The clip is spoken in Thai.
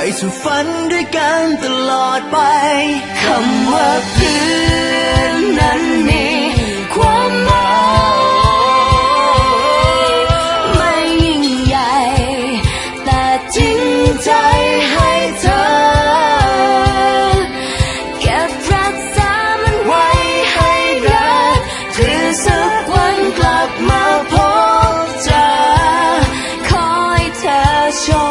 ไปสู่ฝันด้วยกันตลอดไปคำว่าเพื่อนนั้นมีความหมายไม่ยิ่งใหญ่ แต่จริงใจให้เธอ เก็บรักษามันไว้ให้รักถือสักวันกลับมาพบเจอคอยเธอชม